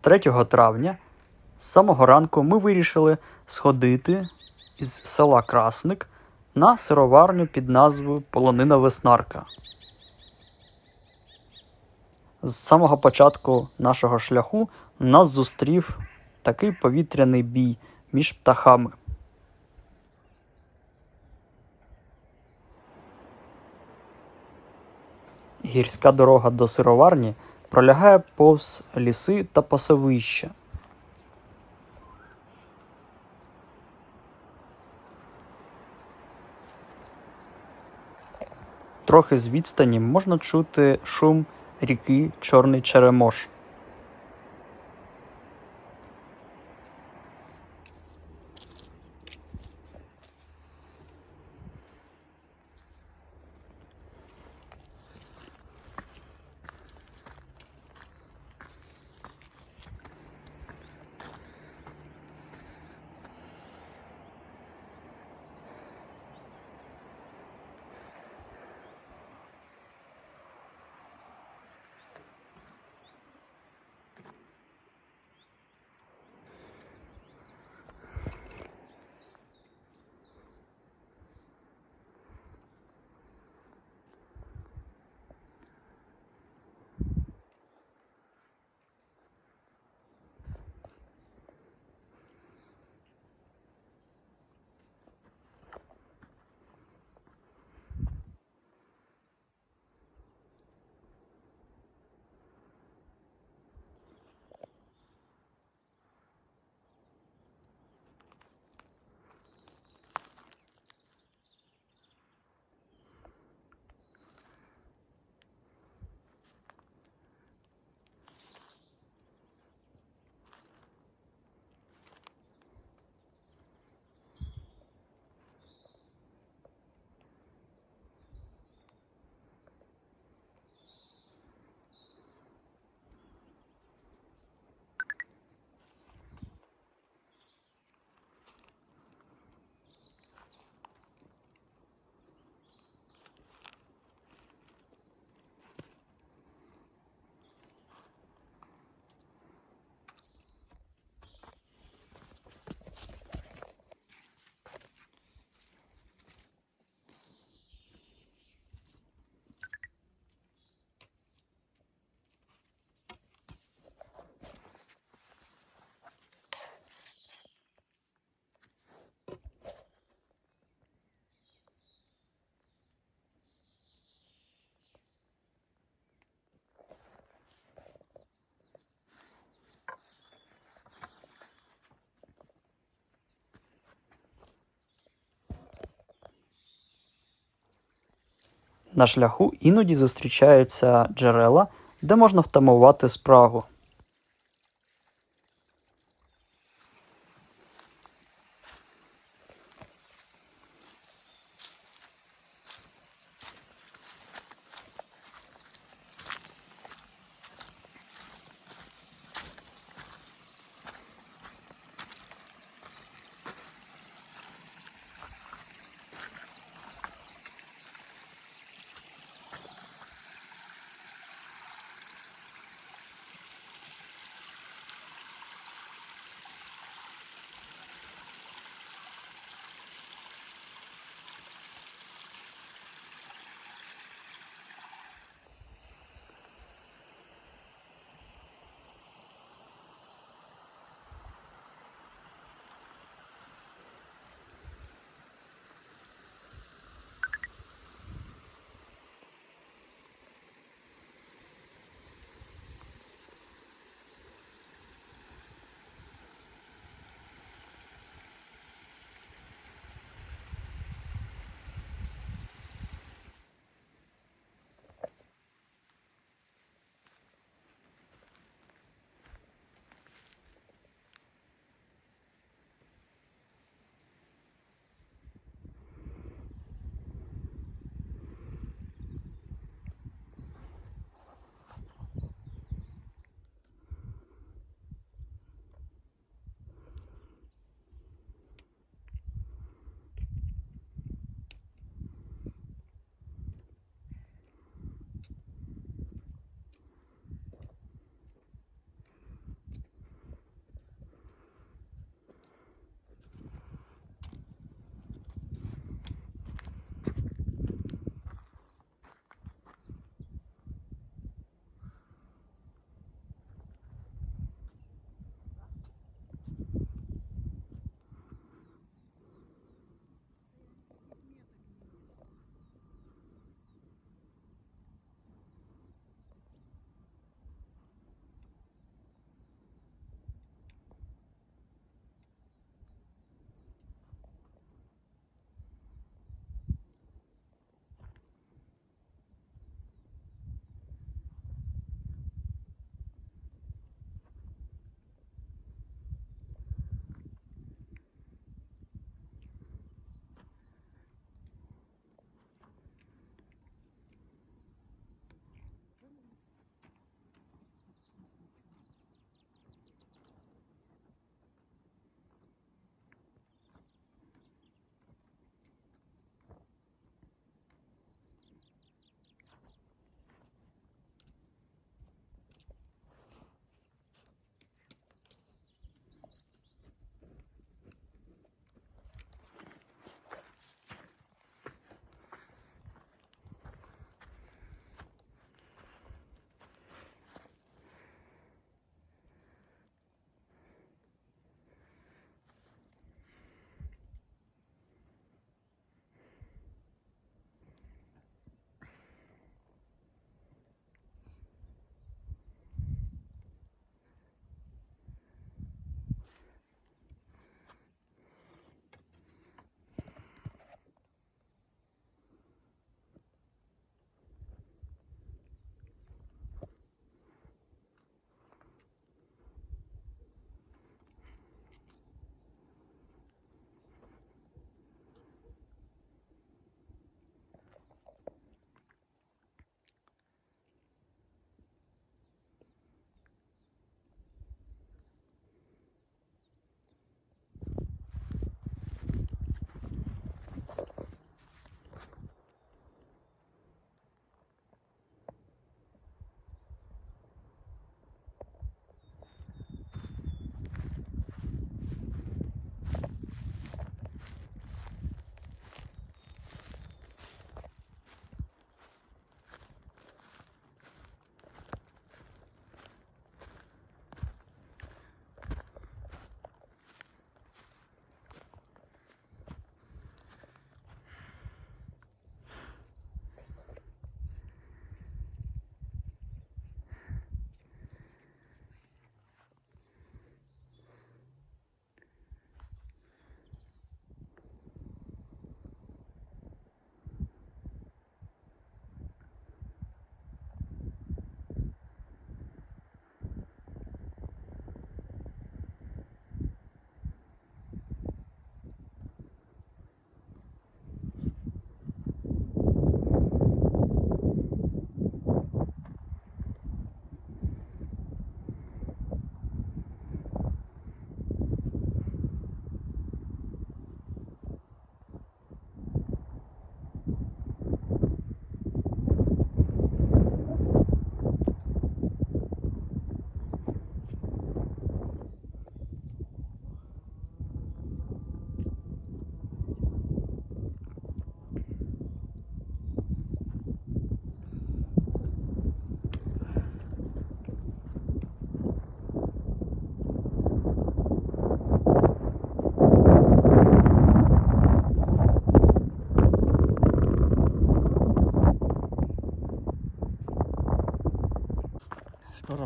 3 травня з самого ранку ми вирішили сходити із села Красник на сироварню під назвою Полонина Веснарка. З самого початку нашого шляху нас зустрів такий повітряний бій між птахами. Гірська дорога до сироварні пролягає повз ліси та пасовища. Трохи з відстані можна чути шум ріки Чорний Черемош. На шляху іноді зустрічаються джерела, де можна втамувати спрагу.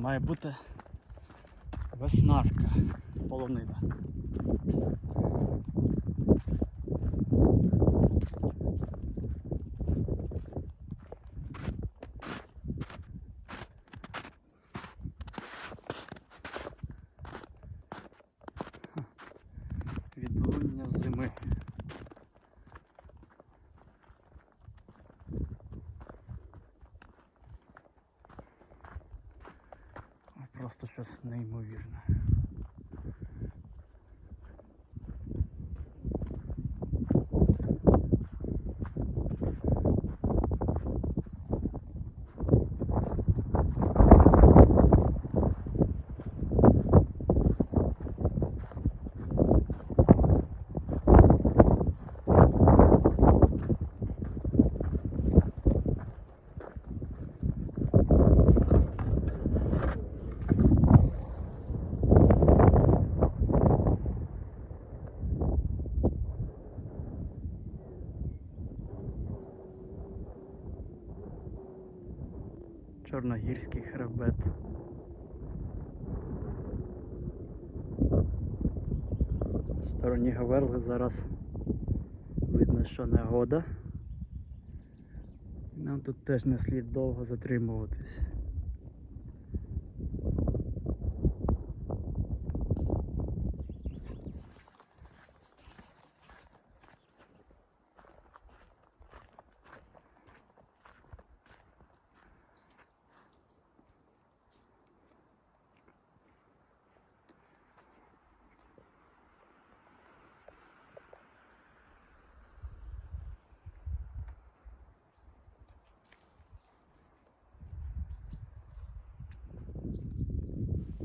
Має бути веснарка полонина. Відлуння зими. Просто щось неймовірне. Чорногірський хребет. В стороні Гаверли зараз видно, що негода. Нам тут теж не слід довго затримуватись.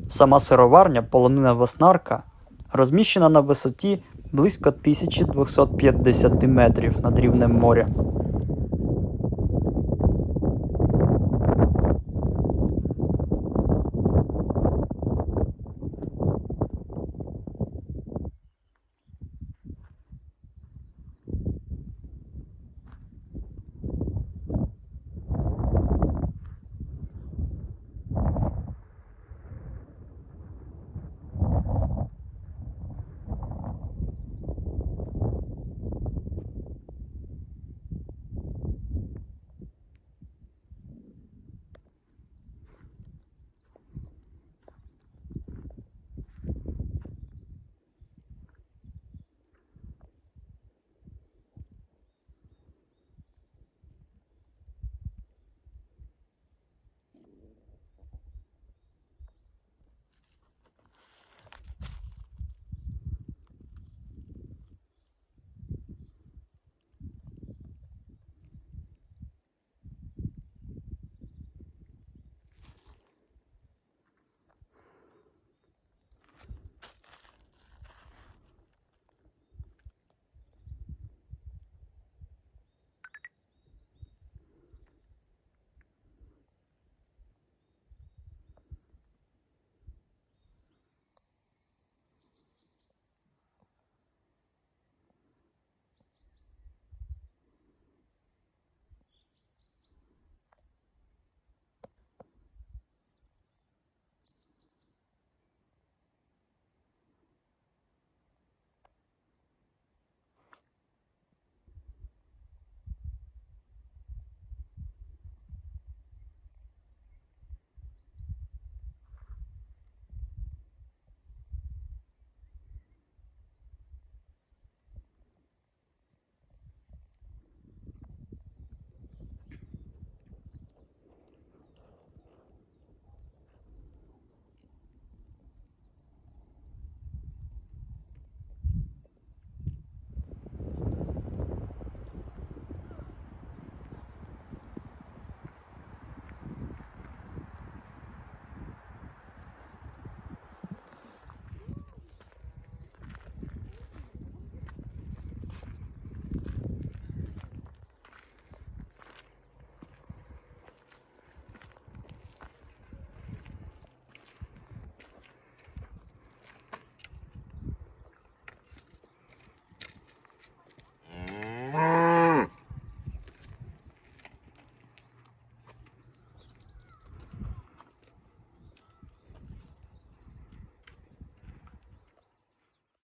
Сама сироварня полонина Веснарка розміщена на висоті близько 1250 метрів над рівнем моря.